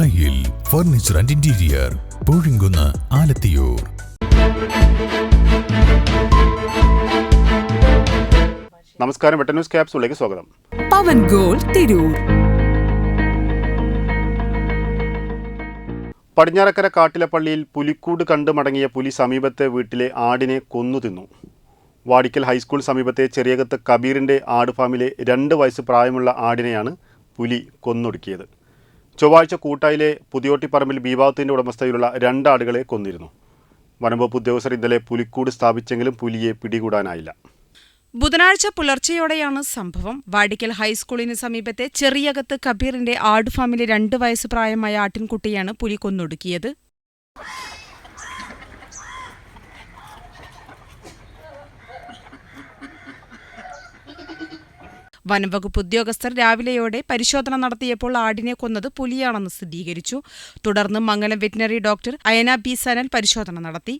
ദായിൽ furniture and interior Poozhikunnu Alathiyur. നമസ്കാരം Vetta news ക്യാപ്സിലേക്ക് സ്വാഗതം. പവൻ ഗോൾ തിരൂർ. പടിഞ്ഞാറക്കര കാട്ടിലപ്പള്ളിയിൽ പുലിക്കൂട് കണ്ടു മടങ്ങിയ പുലി സമീപത്തെ വീട്ടിലെ ആടിനെ കൊന്നു തിന്നു. വാടിക്കൽ ഹൈസ്കൂൾ സമീപത്തെ ചെറിയകത്ത് കബീറിന്റെ ആട് ഫാമിലെ രണ്ട് വയസ്സ് പ്രായമുള്ള ആടിനെയാണ് പുലി കൊന്നൊടുക്കിയത്. ചൊവ്വാഴ്ച കൂട്ടായിലെ പുതിയോട്ടിപ്പറമ്പിൽ ബീഭാവത്തിന്റെ ഉടമസ്ഥയിലുള്ള രണ്ട് ആടുകളെ കൊന്നിരുന്നു. വനംവകുപ്പ് ഉദ്യോഗസ്ഥർ ഇന്നലെ പുലിക്കൂട് സ്ഥാപിച്ചെങ്കിലും പുലിയെ പിടികൂടാനായില്ല. ബുധനാഴ്ച പുലർച്ചെയോടെയാണ് സംഭവം. വാടിക്കൽ ഹൈസ്കൂളിന് സമീപത്തെ ചെറിയകത്ത് കബീറിന്റെ ആട് ഫാമിലെ രണ്ട് വയസ്സ് പ്രായമായ ആട്ടിൻകുട്ടിയാണ് പുലി കൊന്നൊടുക്കിയത്. വനംവകുപ്പ് ഉദ്യോഗസ്ഥർ രാവിലെയോടെ പരിശോധന നടത്തിയപ്പോൾ ആടിനെ കൊന്നത് പുലിയാണെന്ന് സ്ഥിരീകരിച്ചു. തുടർന്ന് Mangalam veterinary doctor Ayana B Sanal പരിശോധന നടത്തി.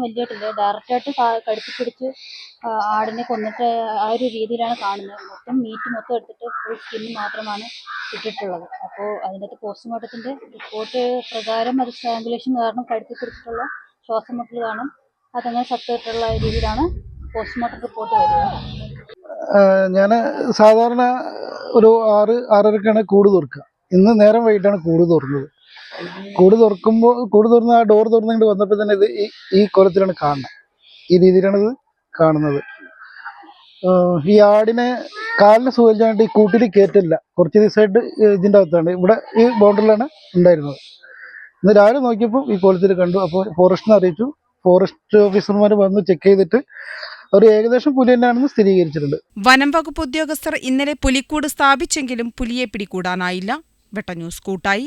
അങ്ങനെ വലിയതായിട്ടില്ല ഡയറക്റ്റായിട്ട് കടിച്ചു പിടിച്ച് ആടിനെ കൊന്നിട്ട് ആ ഒരു രീതിയിലാണ് കാണുന്നത്. മൊത്തം മീറ്റ് മൊത്തം എടുത്തിട്ട് ഫുൾ സ്കിന്ന് മാത്രമാണ് ഇട്ടിട്ടുള്ളത്. അപ്പോൾ അതിനകത്ത് പോസ്റ്റ്മോർട്ടത്തിന്റെ റിപ്പോർട്ട് പ്രകാരം അത് സ്ട്രാങ്കുലേഷൻ കാരണം കടിച്ചു പിടിച്ചിട്ടുള്ള ശ്വാസം മുട്ടൽ കാണും. അതങ്ങനെ സത്തായിട്ടുള്ള രീതിയിലാണ് പോസ്റ്റ്മോർട്ടം റിപ്പോർട്ട് വരുന്നത്. ഞാൻ സാധാരണ ഒരു ആറ് ആറരക്കാണ് കൂട് തുറക്കുക. ഇന്ന് നേരം വൈകിട്ടാണ് കൂട് തുറന്നത്. കൂട് തുറക്കുമ്പോൾ കൂട് തുറന്ന് ആ ഡോർ തുറന്നിട്ട് വന്നപ്പോൾ തന്നെ ഇത് ഈ ഈ കോലത്തിലാണ് കാണുന്നത്. ഈ രീതിയിലാണ് ഇത് കാണുന്നത്. ഈ ആടിനെ കാലിന് സുഖമില്ലാണ്ട് ഈ കൂട്ടിൽ കയറ്റില്ല കുറച്ച് ദിവസമായിട്ട് ഇതിന്റെ അകത്താണ്. ഇവിടെ ഈ ബൗണ്ടറിലാണ് ഉണ്ടായിരുന്നത്. ഇന്ന് രാവിലെ നോക്കിയപ്പോൾ ഈ കോലത്തിൽ കണ്ടു. അപ്പോൾ ഫോറസ്റ്റിനെ അറിയിച്ചു. ഫോറസ്റ്റ് ഓഫീസർമാർ വന്ന് ചെക്ക് ചെയ്തിട്ട് ഒരു ഏകദേശം പുലി തന്നെയാണെന്ന് സ്ഥിരീകരിച്ചിട്ടുണ്ട്. വനം വകുപ്പ് ഉദ്യോഗസ്ഥർ ഇന്നലെ പുലിക്കൂട് സ്ഥാപിച്ചെങ്കിലും പുലിയെ പിടികൂടാനായില്ല. വെട്ട ന്യൂസ് കൂട്ടായി.